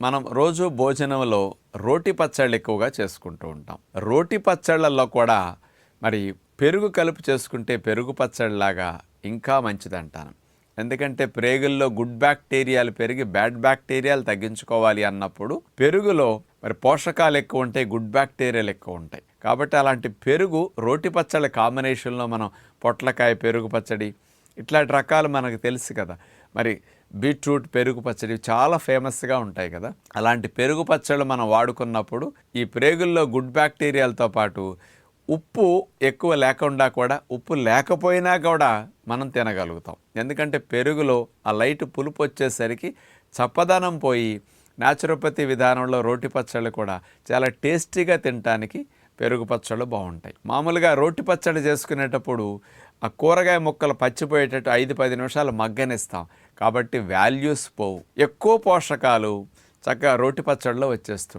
మనం రోజు భోజనంలో రోటి పచ్చళ్ళు ఎక్కువగా చేసుకుంటూ ఉంటాం. రోటి పచ్చళ్ళల్లో కూడా మరి పెరుగు కలుపు చేసుకుంటే పెరుగు పచ్చడిలాగా ఇంకా మంచిదంటాను. ఎందుకంటే ప్రేగుల్లో గుడ్ బ్యాక్టీరియాలు పెరిగి బ్యాడ్ బ్యాక్టీరియాలు తగ్గించుకోవాలి అన్నప్పుడు పెరుగులో మరి పోషకాలు ఎక్కువ ఉంటాయి గుడ్ బ్యాక్టీరియాలు ఎక్కువ ఉంటాయి. కాబట్టి అలాంటి పెరుగు రోటి పచ్చళ్ళ కాంబినేషన్లో మనం పొట్లకాయ పెరుగు పచ్చడి ఇట్లాంటి రకాలు మనకు తెలుసు కదా. మరి బీట్రూట్ పెరుగు పచ్చడి చాలా ఫేమస్గా ఉంటాయి కదా. అలాంటి పెరుగు పచ్చళ్ళు మనం వాడుకున్నప్పుడు ఈ ప్రేగుల్లో గుడ్ బ్యాక్టీరియాలతో పాటు ఉప్పు ఎక్కువ లేకుండా కూడా ఉప్పు లేకపోయినా కూడా మనం తినగలుగుతాం. ఎందుకంటే పెరుగులో ఆ లైట్ పులుపు వచ్చేసరికి చప్పదనం పోయి న్యాచురోపతి విధానంలో రోటి పచ్చళ్ళు కూడా చాలా టేస్టీగా తినటానికి పెరుగు పచ్చళ్ళు బాగుంటాయి. మామూలుగా రోటి పచ్చడి చేసుకునేటప్పుడు ఆ కూరగాయ ముక్కలు పచ్చిపోయేటట్టు ఐదు పది నిమిషాలు మగ్గనిస్తాం. కాబట్టి వాల్యూస్ పోవు. ఎక్కువ పోషకాలు చక్కగా రోటి పచ్చడిలో వచ్చేస్తుంది